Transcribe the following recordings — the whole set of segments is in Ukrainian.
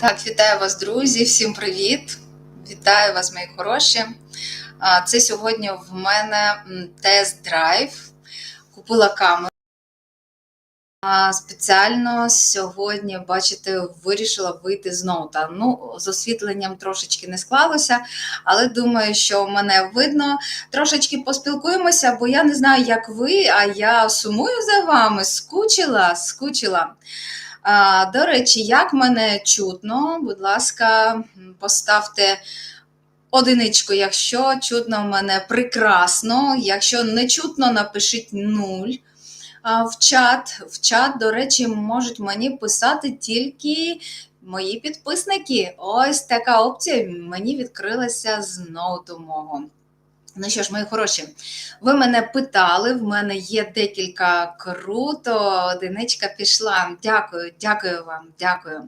Так, вітаю вас, друзі, всім привіт! Вітаю вас, мої хороші. Це сьогодні в мене тест-драйв. Купила камеру. Спеціально сьогодні, бачите, вирішила вийти з ноута. Ну, з освітленням трошечки не склалося, але думаю, що мене видно. Трошечки поспілкуємося, бо я не знаю, як ви, а я сумую за вами, скучила, скучила. А, До речі, як мене чутно, будь ласка, поставте одиничку, якщо чутно мене прекрасно. Якщо не чутно, напишіть нуль. В чат, в чат, до речі, можуть мені писати тільки мої підписники. Ось така опція мені відкрилася з ноуту. Ну що ж, мої хороші, ви мене питали, в мене є декілька круто, одиничка пішла. Дякую, дякую вам, дякую.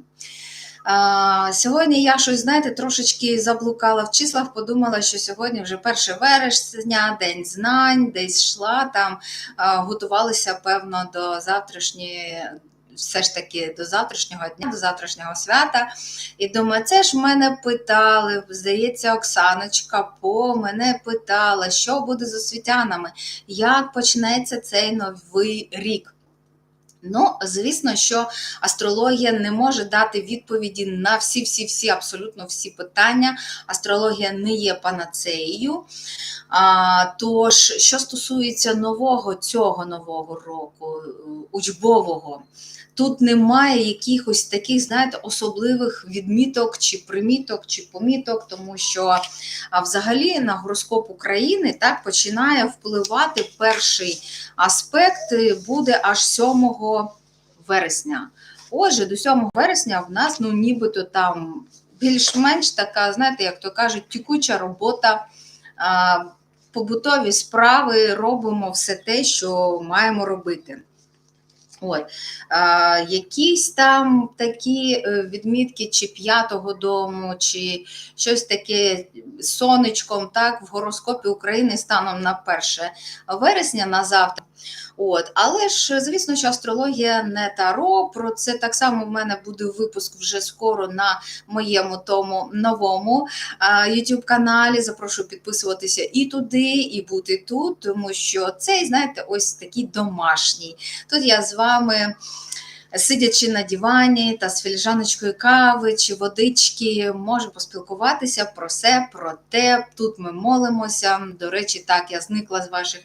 А, сьогодні я щось, знаєте, трошечки заблукала в числах, подумала, що сьогодні вже 1 вересня, День знань, десь йшла там, а, готувалася, певно, до завтрашньої. Все ж таки до завтрашнього дня, до завтрашнього свята. І думаю, це ж мене питали. Здається, Оксаночка по мене питала, що буде з освітянами, як почнеться цей новий рік. Ну, звісно, що астрологія не може дати відповіді на всі-всі-всі, абсолютно всі питання. Астрологія не є панацеєю. А, Тож, що стосується нового цього нового року, учбового, тут немає якихось таких, знаєте, особливих відміток чи приміток, чи поміток, тому що взагалі на гороскоп України так починає впливати перший аспект буде аж 7 вересня. Отже, до 7 вересня в нас, ну, нібито там більш-менш така, знаєте, як то кажуть, тікуча робота, побутові справи, робимо все те, що маємо робити. От, а, якісь там такі е, відмітки, чи п'ятого дому, чи щось таке сонечком, так, в гороскопі України станом на 1 вересня на завтра. От, але ж, звісно, що астрологія не таро. Про це так само в мене буде випуск вже скоро на моєму тому новому youtube каналі. Запрошую підписуватися і туди, і бути тут, тому що цей, знаєте, ось такий домашній. Тут я з вами. Сидячи на дивані та з філіжаночкою кави чи водички, можу поспілкуватися про все, про те. Тут ми молимося. До речі, так я зникла з ваших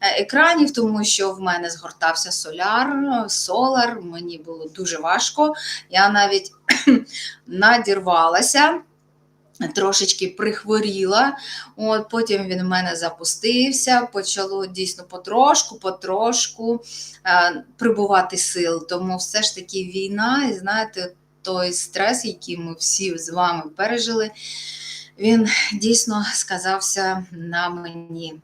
екранів, тому що в мене згортався соляр, солар. Мені було дуже важко. Я навіть надірвалася. Трошечки прихворіла, от потім він в мене запустився, почало дійсно потрошку, потрошку е, прибувати сил. Тому все ж таки війна, і знаєте, той стрес, який ми всі з вами пережили, він дійсно сказався на мені.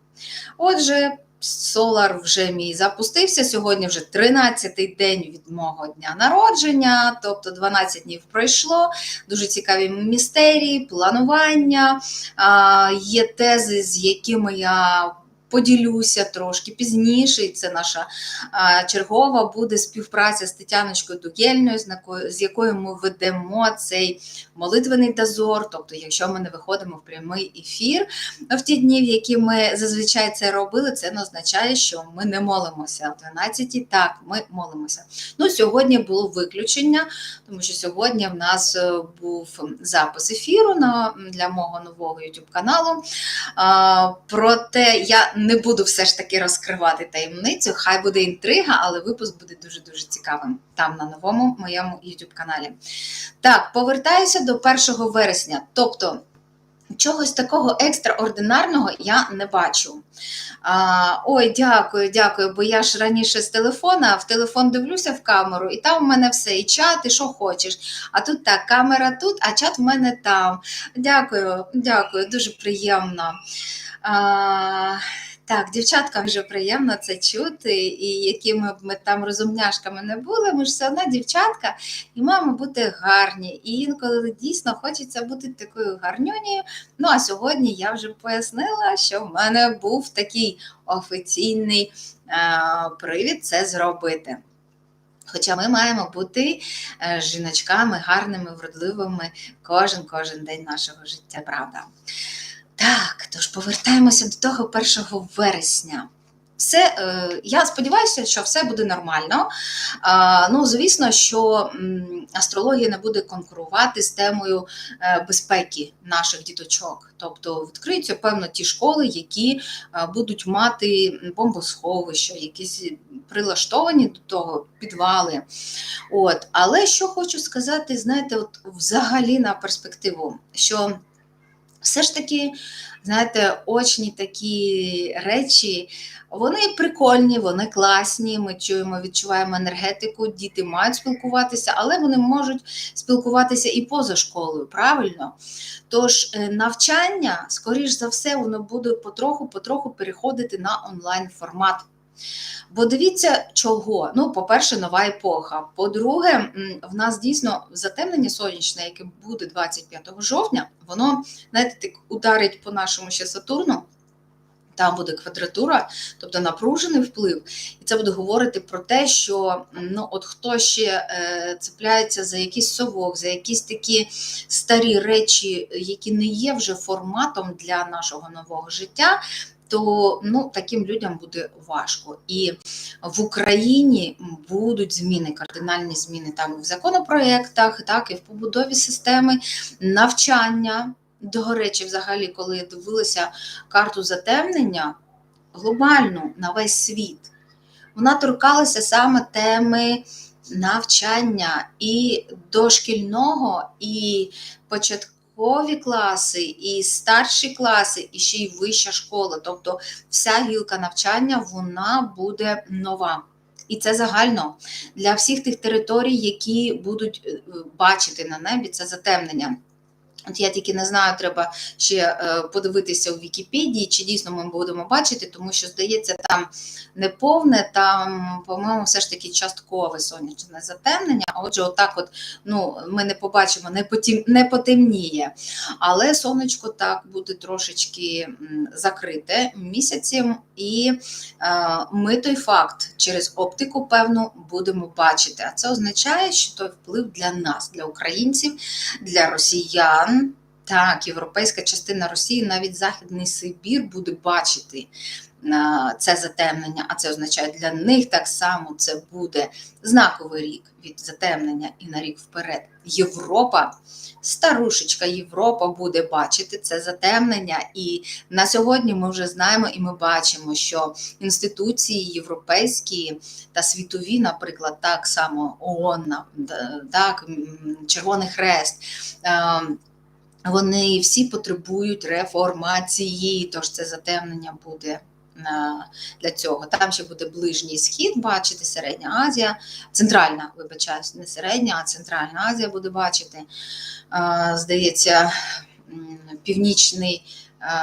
Отже, Солар вже мій запустився. Сьогодні вже 13-й день від мого дня народження, тобто 12 днів пройшло. Дуже цікаві містерії, планування. Є тези, з якими я поділюся трошки пізніше, і це наша чергова буде співпраця з Тетяночкою Дугельною, з якою ми ведемо цей молитвений дозор. Тобто, якщо ми не виходимо в прямий ефір в ті дні, в які ми зазвичай це робили, це не означає, що ми не молимося. В 12 так, ми молимося. Ну, Сьогодні було виключення, тому що сьогодні в нас е, був запис ефіру на, для мого нового YouTube каналу. А, проте я не буду все ж таки розкривати таємницю. Хай буде інтрига, але випуск буде дуже-дуже цікавим там на новому моєму YouTube каналі. Так, повертаюся до 1 вересня. Тобто. Чогось такого екстраординарного я не бачу. А, Ой, дякую, дякую, бо я ж раніше з телефона, в телефон дивлюся в камеру, і там в мене все, і чат, і що хочеш. А тут так, камера тут, а чат в мене там. Дякую, дякую, дуже приємно. А, так, дівчаткам вже приємно це чути, і якими б ми там розумняшками не були, ми ж все одно дівчатка і маємо бути гарні. І інколи дійсно хочеться бути такою гарнюнею. Ну а сьогодні я вже пояснила, що в мене був такий офіційний е привід це зробити. Хоча ми маємо бути е, жіночками гарними, вродливими кожен кожен день нашого життя, правда? Так, тож повертаємося до того 1 вересня. Все, е, я сподіваюся, що все буде нормально. Ну, звісно, що астрологія не буде конкурувати з темою е, безпеки наших діточок. Тобто відкриються, певно, ті школи, які е, будуть мати бомбосховища, якісь прилаштовані до того підвали. От. Але що хочу сказати, знаєте, от взагалі на перспективу, що все ж таки, знаєте, очні такі речі, вони прикольні, вони класні. Ми чуємо, відчуваємо енергетику, діти мають спілкуватися, але вони можуть спілкуватися і поза школою, правильно? Тож е, навчання, скоріш за все, воно буде потроху-потроху переходити на онлайн формат. Бо дивіться, чого. Ну, по-перше, нова епоха. По-друге, в нас дійсно затемнення сонячне, яке буде 25 жовтня, воно, знаєте, так ударить по нашому ще Сатурну. Там буде квадратура, тобто напружений вплив, і це буде говорити про те, що ну от хто ще е, цепляється за якийсь совок, за якісь такі старі речі, які не є вже форматом для нашого нового життя, то ну, таким людям буде важко. І в Україні будуть зміни, кардинальні зміни там в законопроєктах, так і в побудові системи навчання. До речі, взагалі, коли дивилася карту затемнення глобальну на весь світ, вона торкалася саме теми навчання і дошкільного, і початкові класи, і старші класи, і ще й вища школа. Тобто вся гілка навчання вона буде нова. І це загально для всіх тих територій, які будуть е, бачити на небі це затемнення. От я тільки не знаю, треба ще е, подивитися у Вікіпедії, чи дійсно ми будемо бачити, тому що, здається, там не повне, там, по-моєму, все ж таки часткове сонячне затемнення. Отже, отак от, ну, ми не побачимо, не, потім, не потемніє. Але сонечко так буде трошечки закрите місяцем, і е, ми той факт через оптику, певну, будемо бачити. А це означає, що той вплив для нас, для українців, для росіян. Так, європейська частина Росії, навіть Західний Сибір буде бачити е, це затемнення, а це означає для них так само це буде знаковий рік від затемнення і на рік вперед. Європа, старушечка Європа буде бачити це затемнення. І на сьогодні ми вже знаємо і ми бачимо, що інституції європейські та світові, наприклад, так само ООН, так, Червоний Хрест. Е, вони всі потребують реформації, тож це затемнення буде для цього. Там ще буде ближній схід, бачити, Середня Азія, Центральна, вибачаюсь, не середня, а Центральна Азія буде бачити. Здається, північний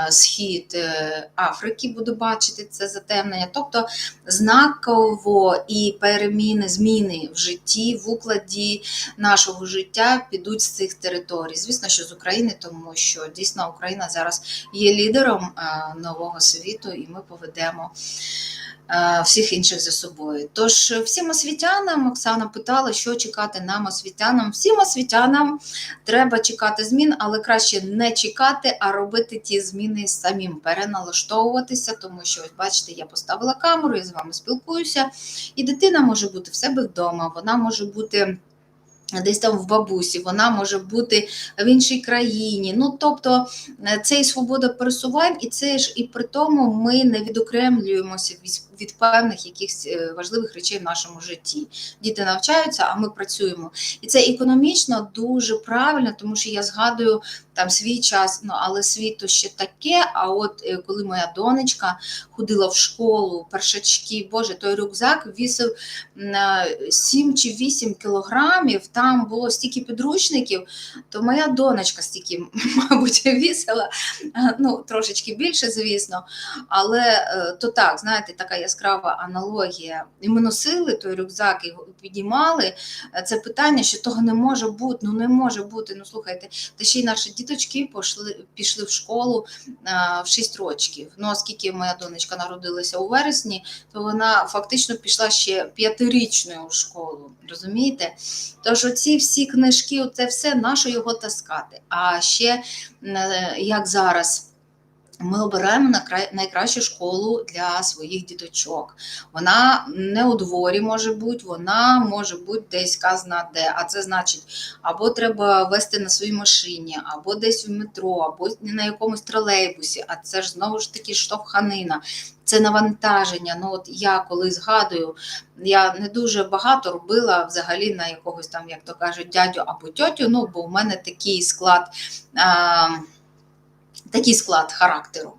схід е, Африки буду бачити це затемнення. Тобто знаково і переміни, зміни в житті, в укладі нашого життя підуть з цих територій. Звісно, що з України, тому що дійсно Україна зараз є лідером нового світу, і ми поведемо. Всіх інших за собою. Тож всім освітянам Оксана питала, що чекати нам освітянам. Всім освітянам треба чекати змін, але краще не чекати, а робити ті зміни самим, переналаштовуватися, тому що, ось бачите, я поставила камеру, я з вами спілкуюся, і дитина може бути в себе вдома, вона може бути. Десь там в бабусі, вона може бути в іншій країні. Ну тобто це і свобода пересувань, і це ж і при тому ми не відокремлюємося від певних якихось важливих речей в нашому житті. Діти навчаються, а ми працюємо. І це економічно дуже правильно, тому що я згадую там свій час, ну але світо ще таке. А от коли моя донечка ходила в школу, першачки, боже, той рюкзак вісив 7 чи 8 кілограмів там було стільки підручників, то моя донечка стільки, мабуть, вісила, ну, трошечки більше, звісно. Але то так, знаєте, така яскрава аналогія. І ми носили той рюкзак і підіймали е, це питання, що того не може бути. Ну не може бути. Ну слухайте, та ще й наші діточки пішли, пішли в школу а, в 6 років. Ну, оскільки моя донечка народилася у вересні, то вона фактично пішла ще п'ятирічною у школу. Розумієте? Тож оці всі книжки, це все наше його таскати. А ще е, як зараз. Ми обираємо найкращу школу для своїх діточок. Вона не у дворі може бути, вона може бути десь казна де. А це значить, або треба вести на своїй машині, або десь в метро, або на якомусь тролейбусі. А це ж знову ж таки штовханина. Це навантаження. Ну от я коли згадую, я не дуже багато робила взагалі на якогось там, як то кажуть, дядю або тьотю. Ну бо в мене такий склад. А, такий склад характеру.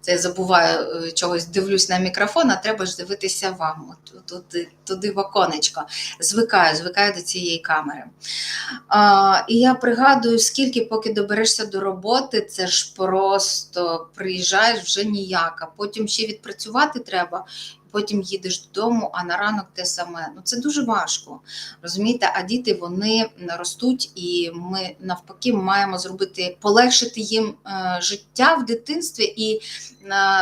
Це я забуваю е, чогось, дивлюсь на мікрофон, а треба ж дивитися вам, туди, туди в оконечко. Звикаю, звикаю до цієї камери. А, і я пригадую, скільки, поки доберешся до роботи, це ж просто приїжджаєш вже ніяк, а потім ще відпрацювати треба. Потім їдеш додому, а на ранок те саме. Ну це дуже важко. Розумієте, а діти вони ростуть, і ми навпаки маємо зробити, полегшити їм е, життя в дитинстві і е,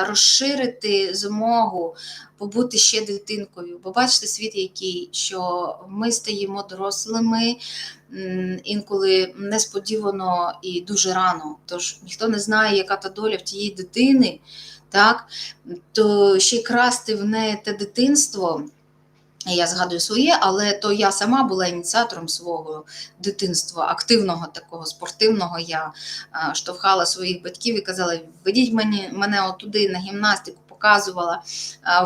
розширити змогу побути ще дитинкою. Бо бачите, світ який, що ми стаємо дорослими інколи несподівано і дуже рано. Тож ніхто не знає, яка та доля в тієї дитини, так? то ще й красти в неї те дитинство. Я згадую своє, але то я сама була ініціатором свого дитинства, активного такого спортивного. Я штовхала своїх батьків і казала: ведіть мені мене отуди на гімнастику, показувала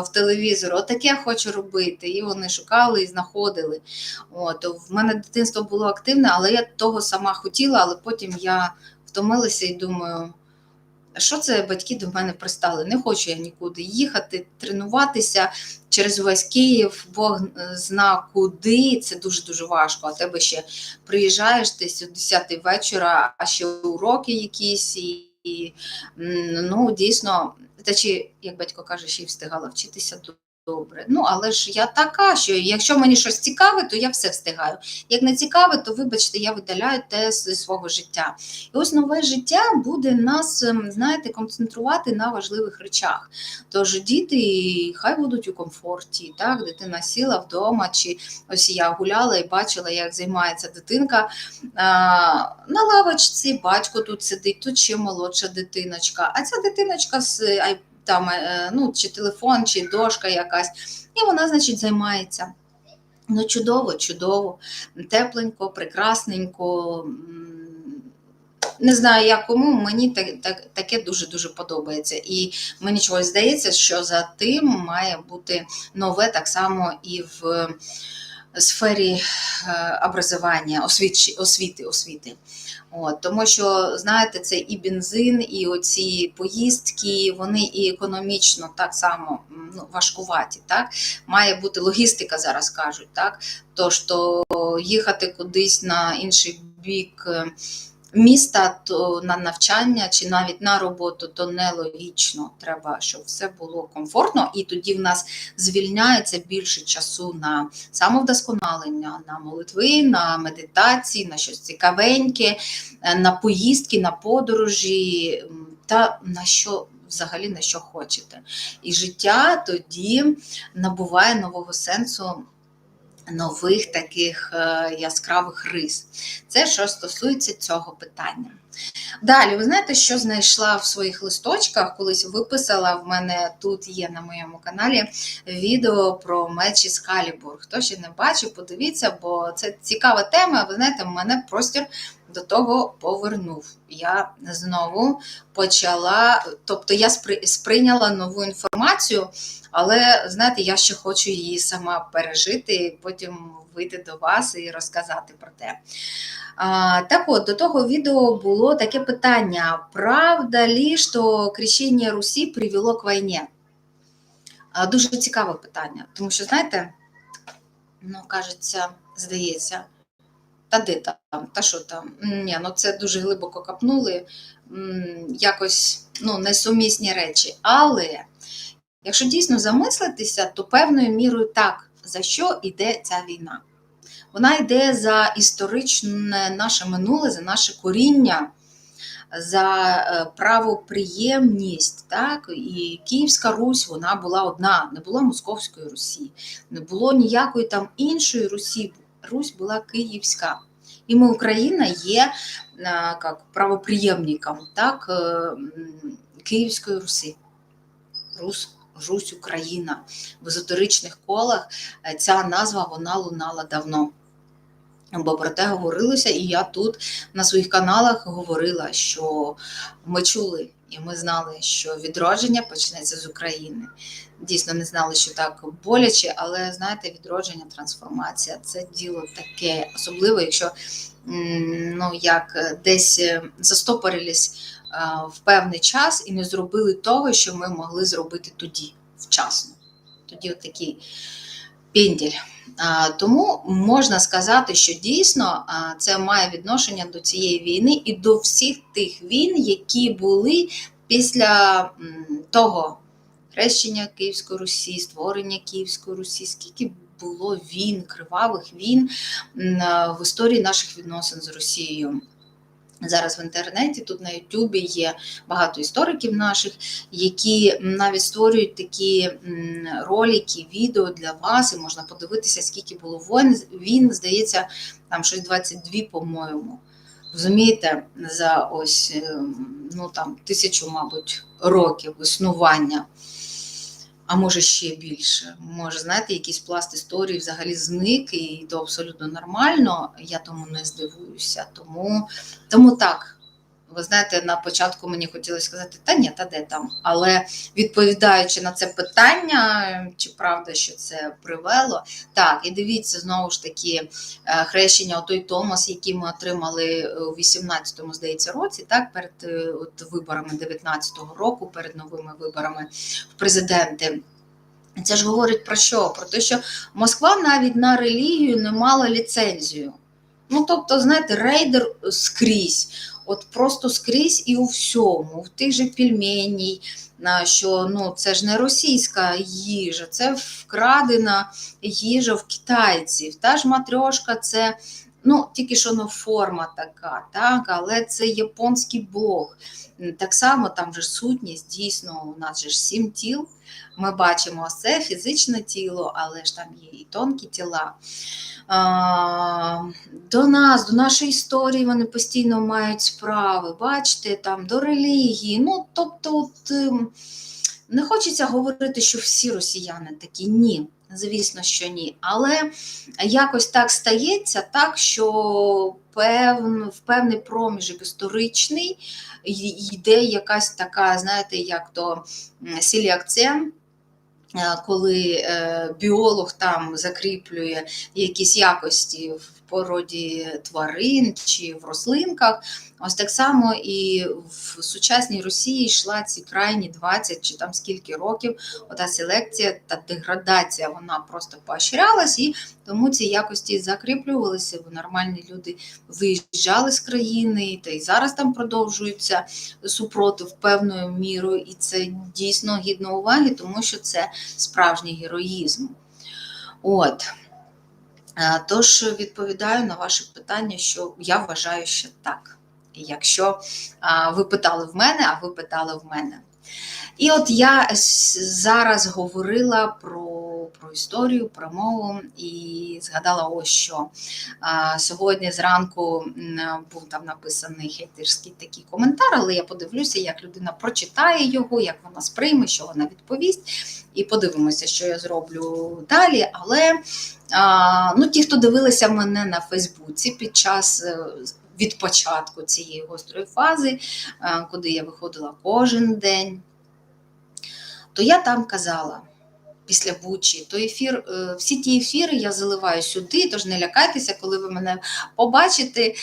в телевізор, отаке хочу робити. І вони шукали і знаходили. От, в мене дитинство було активне, але я того сама хотіла, але потім я втомилася і думаю. Що це батьки до мене пристали? Не хочу я нікуди їхати, тренуватися через увесь Київ, Бог зна куди. Це дуже дуже важко. А тебе ще приїжджаєш десь о 10 вечора, а ще уроки якісь, і, і ну дійсно, та чи, як батько каже, ще й встигала вчитися добре. Ну, але ж я така, що якщо мені щось цікаве, то я все встигаю. Як не цікаве, то вибачте, я видаляю те зі свого життя. І ось нове життя буде нас, ем, знаєте, концентрувати на важливих речах. Тож діти хай будуть у комфорті. Так, дитина сіла вдома, чи ось я гуляла і бачила, як займається дитинка на лавочці, батько тут сидить, тут ще молодша дитиночка. А ця дитиночка з там, е, ну, чи телефон, чи дошка якась, і вона, значить, займається. Ну, чудово, чудово, тепленько, прекрасненько. Не знаю, як кому, мені так, так, таке дуже-дуже подобається. І мені чогось здається, що за тим має бути нове так само і в сфері е, образування, освіти, освіти, освіти. От, тому що, знаєте, це і бензин, і оці поїздки, вони і економічно так само ну, важкуваті. Так? Має бути логістика, зараз кажуть. Так? То що їхати кудись на інший бік е, міста, то на навчання чи навіть на роботу, то нелогічно. Треба, щоб все було комфортно, і тоді в нас звільняється більше часу на самовдосконалення, на молитви, на медитації, на щось цікавеньке, е, на поїздки, на подорожі та на що. Взагалі на що хочете. І життя тоді набуває нового сенсу, нових таких е, яскравих рис. Це що стосується цього питання. Далі, ви знаєте, що знайшла в своїх листочках, колись виписала в мене тут є на моєму каналі відео про мечі з Калібур. Хто ще не бачив, подивіться, бо це цікава тема. Ви знаєте, в мене простір до того повернув. Я знову почала, тобто я спри- сприйняла нову інформацію, але знаєте, я ще хочу її сама пережити, і потім вийти до вас і розказати про те. А, так от, до того відео було таке питання: правда ли, що крещення Русі привело к війні? А, дуже цікаве питання, тому що, знаєте, ну, кажеться, здається, та де там, та що там? Ні, ну це дуже глибоко копнули, м, якось ну, несумісні речі. Але Якщо дійсно замислитися, то певною мірою так, за що йде ця війна? Вона йде за історичне наше минуле, за наше коріння, за е, правоприємність. Так? І Київська Русь вона була одна, не було Московської Русі, не було ніякої там іншої Русі. Русь була Київська. І ми, Україна, є як, правоприємником так, е, Київської Руси. Рус, Русь Україна. В езотеричних колах е, ця назва вона лунала давно. Бо про те говорилося, і я тут на своїх каналах говорила, що ми чули і ми знали, що відродження почнеться з України. Дійсно, не знали, що так боляче, але знаєте, відродження, трансформація це діло таке, особливо, якщо ну, як десь е, застопорились е, в певний час і не зробили того, що ми могли зробити тоді, вчасно. Тоді от такий пенділь. А, Тому можна сказати, що дійсно це має відношення до цієї війни і до всіх тих війн, які були після того хрещення Київської Русі, створення Київської Русі, скільки було війн, кривавих війн в історії наших відносин з Росією. Зараз в інтернеті, тут на Ютубі є багато істориків наших, які навіть створюють такі ролики, відео для вас, і можна подивитися, скільки було воїн. Він, здається, там щось 22, по-моєму. Розумієте, за ось ем, ну там тисячу, мабуть, років існування, а може ще більше. Може, знаєте, якийсь пласт історії взагалі зник, і то абсолютно нормально. Я тому не здивуюся. Тому, тому так. Ви знаєте, на початку мені хотілося сказати, та ні, та де там. Але відповідаючи на це питання, чи правда, що це привело, так, і дивіться, знову ж таки, е, хрещення, той Томас, який ми отримали у 18-му, здається, році, так, перед е, от, виборами 19-го року, перед новими виборами в президенти. Це ж говорить про що? Про те, що Москва навіть на релігію не мала ліцензію. Ну, тобто, знаєте, рейдер скрізь, от просто скрізь і у всьому, в тих же пельменій, що ну, це ж не російська їжа, це вкрадена їжа в китайців. Та ж матрьошка це ну, тільки що ну, форма така, так, але це японський бог. Так само там же сутність, дійсно, у нас же ж сім тіл. Ми бачимо це фізичне тіло, але ж там є і тонкі тіла. А, До нас, до нашої історії вони постійно мають справи, бачите, там до релігії. Ну, тобто, от, ем, не хочеться говорити, що всі росіяни такі ні. Звісно, що ні. Але якось так стається, так, що певн, в певний проміжок історичний йде якась така, знаєте, як то сіліакція, коли е, біолог там закріплює якісь якості в породі тварин чи в рослинках. Ось так само і в сучасній Росії йшла ці крайні 20 чи там скільки років. Ота селекція та деградація вона просто поощрялась, і тому ці якості закріплювалися, бо нормальні люди виїжджали з країни, та й зараз там продовжується супротив певною мірою, і це дійсно гідно уваги, тому що це справжній героїзм. От. Тож відповідаю на ваше питання, що я вважаю, що так. Якщо ви питали в мене, а ви питали в мене. І от я зараз говорила про про історію, про мову і згадала, ось що сьогодні зранку був там написаний хейтерський такий коментар, але я подивлюся, як людина прочитає його, як вона сприйме, що вона відповість. І подивимося, що я зроблю далі. Але ну, ті, хто дивилися мене на Фейсбуці під час. е, Від початку цієї гострої фази, е, куди я виходила кожен день, то я там казала після Бучі, то ефір, е, всі ті ефіри я заливаю сюди, тож не лякайтеся, коли ви мене побачите, е,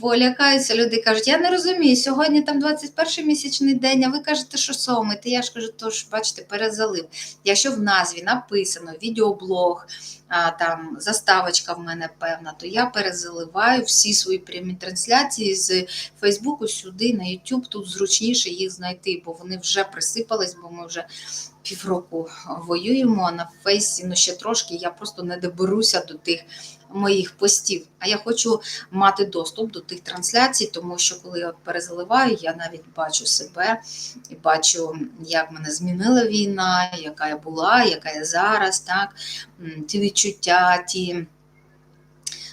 бо лякаються люди кажуть, я не розумію, сьогодні там 21 місячний день, а ви кажете, що сомите. Я ж кажу, тож, бачите, перезалив. Якщо в назві написано відеоблог, там заставочка в мене певна, то я перезаливаю всі свої прямі трансляції з Фейсбуку сюди, на YouTube, тут зручніше їх знайти, бо вони вже присипались, бо ми вже півроку воюємо на фейсі, ну ще трошки, я просто не доберуся до тих моїх постів. А я хочу мати доступ до тих трансляцій, тому що коли я перезаливаю, я навіть бачу себе і бачу, як мене змінила війна, яка я була, яка я зараз, так, ті відчуття, ті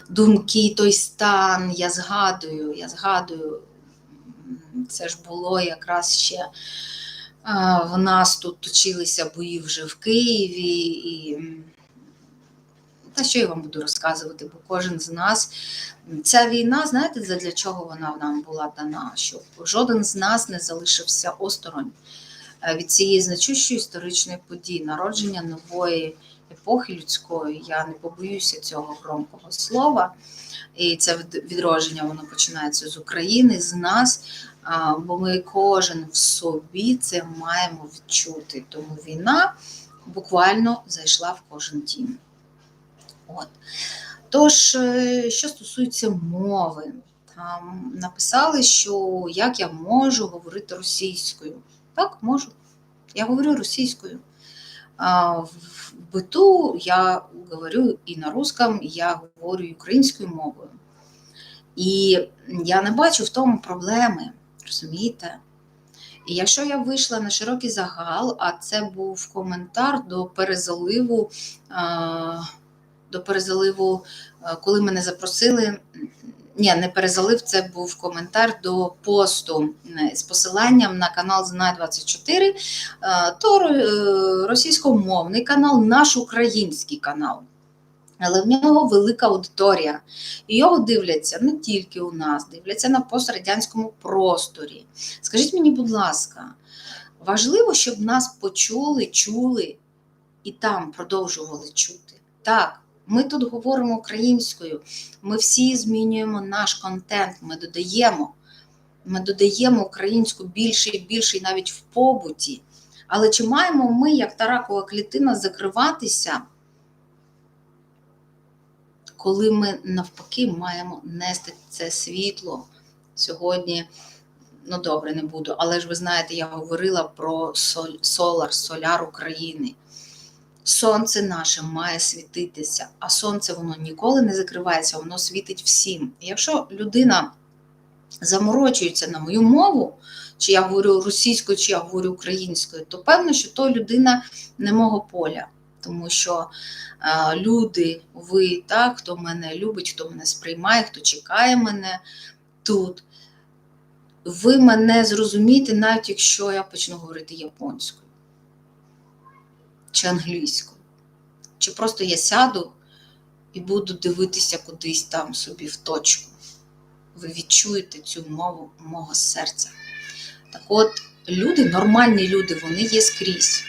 думки, той стан. Я згадую, я згадую, це ж було якраз ще. В нас тут точилися бої вже в Києві, і та що я вам буду розказувати, бо кожен з нас. Ця війна, знаєте, для чого вона нам була дана? Щоб жоден з нас не залишився осторонь е, від цієї значущої історичної події, народження нової епохи людської. Я не побоюся цього громкого слова. І це відродження воно починається з України, з нас. Бо ми кожен в собі це маємо відчути. Тому війна буквально зайшла в кожен дім. От. Тож, е, що стосується мови, там написали, що як я можу говорити російською. Так, можу. Я говорю російською. В биту я говорю і на русском, я говорю українською мовою. І я не бачу в тому проблеми, розумієте? І якщо я вийшла на широкий загал, а це був коментар до перезаливу, до перезаливу, коли мене запросили. Ні, не перезалив, це був коментар до посту е, з посиланням на канал Знай 24 е, то е, російськомовний канал, наш український канал. Але в нього велика аудиторія. І його дивляться не тільки у нас, дивляться на пострадянському просторі. Скажіть мені, будь ласка, важливо, щоб нас почули, чули і там продовжували чути. Так, ми тут говоримо українською, ми всі змінюємо наш контент, ми додаємо. Ми додаємо українську більше і більше, навіть в побуті. Але чи маємо ми, як та ракова клітина, закриватися, коли ми навпаки маємо нести це світло сьогодні? Ну, добре, не буду, але ж ви знаєте, я говорила про соль, солар, соляр України. Сонце наше має світитися, а сонце воно ніколи не закривається, воно світить всім. Якщо людина заморочується на мою мову, чи я говорю російською, чи я говорю українською, то певно, що то людина не мого поля. Тому що е, люди, ви, так, хто мене любить, хто мене сприймає, хто чекає мене тут, ви мене зрозумієте, навіть якщо я почну говорити японською чи англійською. Чи просто я сяду і буду дивитися кудись там собі в точку. Ви відчуєте цю мову мого серця. Так от, люди, нормальні люди, вони є скрізь.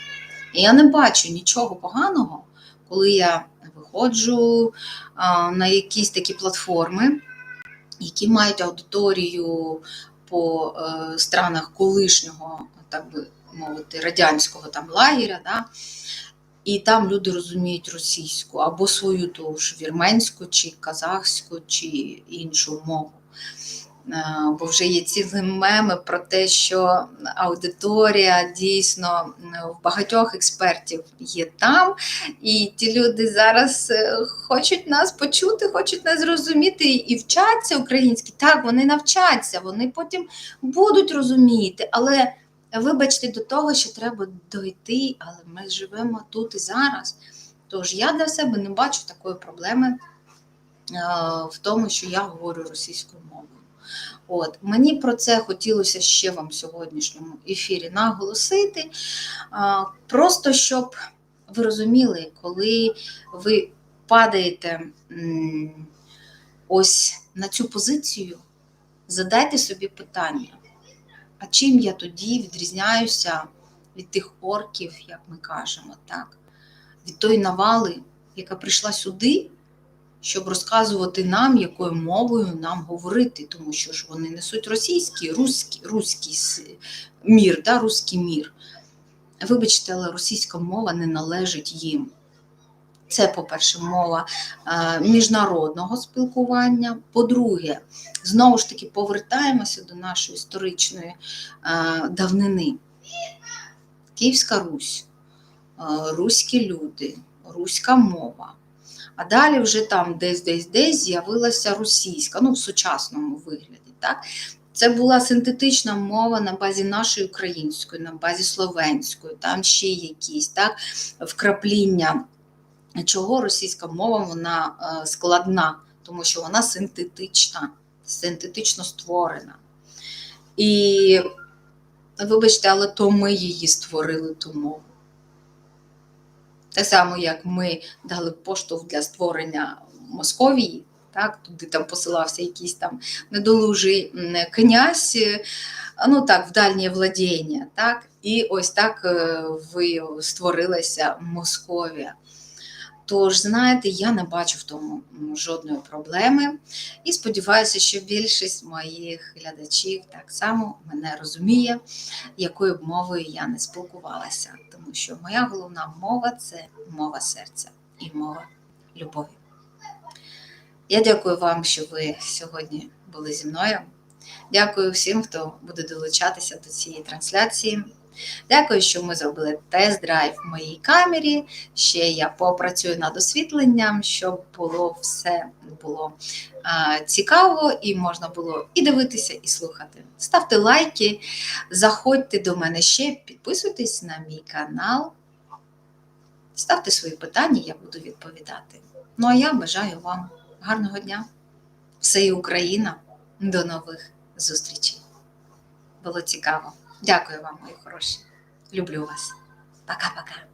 І я не бачу нічого поганого, коли я виходжу на якісь такі платформи, які мають аудиторію по е, странах колишнього, так би мовити, радянського там лагеря. Да? І там люди розуміють російську або свою ту ж вірменську, чи казахську, чи іншу мову. Е, Бо вже є цілі меми про те, що аудиторія дійсно е, в багатьох експертів є там, і ті люди зараз е, хочуть нас почути, хочуть нас зрозуміти і вчаться українські. Так, вони навчаться, вони потім будуть розуміти, але вибачте, до того, що треба дойти, але ми живемо тут і зараз. Тож я для себе не бачу такої проблеми в тому, що я говорю російською мовою. От мені про це хотілося ще вам в сьогоднішньому ефірі наголосити. Просто щоб ви розуміли, коли ви падаєте ось на цю позицію, задайте собі питання. А чим я тоді відрізняюся від тих орків, як ми кажемо, так? від тої навали, яка прийшла сюди, щоб розказувати нам, якою мовою нам говорити, тому що ж вони несуть російський, руський, руський мір, да, руський мір. Вибачте, але російська мова не належить їм. Це, по-перше, мова е, міжнародного спілкування. По-друге, знову ж таки повертаємося до нашої історичної е, давнини. Київська Русь руські люди, руська мова. А далі вже там десь-десь десь з'явилася російська, ну в сучасному вигляді. Так? Це була синтетична мова на базі нашої української, на базі словенської, там ще якісь так, вкрапління, чого російська мова вона е, складна, тому що вона синтетична, синтетично створена. І, вибачте, але то ми її створили ту мову. Так само, як ми дали поштовх для створення Московії, так, туди там посилався якийсь там недолужий князь, е, ну так, в дальнє владіння, так, і ось так е, ви створилася Московія. Тож, знаєте, я не бачу в тому жодної проблеми. І сподіваюся, що більшість моїх глядачів так само мене розуміє, якою б мовою я не спілкувалася. Тому що моя головна мова це мова серця і мова любові. Я дякую вам, що ви сьогодні були зі мною. Дякую всім, хто буде долучатися до цієї трансляції. Дякую, що ми зробили тест-драйв в моїй камері. Ще я попрацюю над освітленням, щоб було все було а, цікаво і можна було і дивитися, і слухати. Ставте лайки, заходьте до мене ще, підписуйтесь на мій канал, ставте свої питання, я буду відповідати. Ну а я бажаю вам гарного дня. Все і Україна. До нових зустрічей. Було цікаво. Дякую вам, мої хороші. Люблю вас. Пока-пока.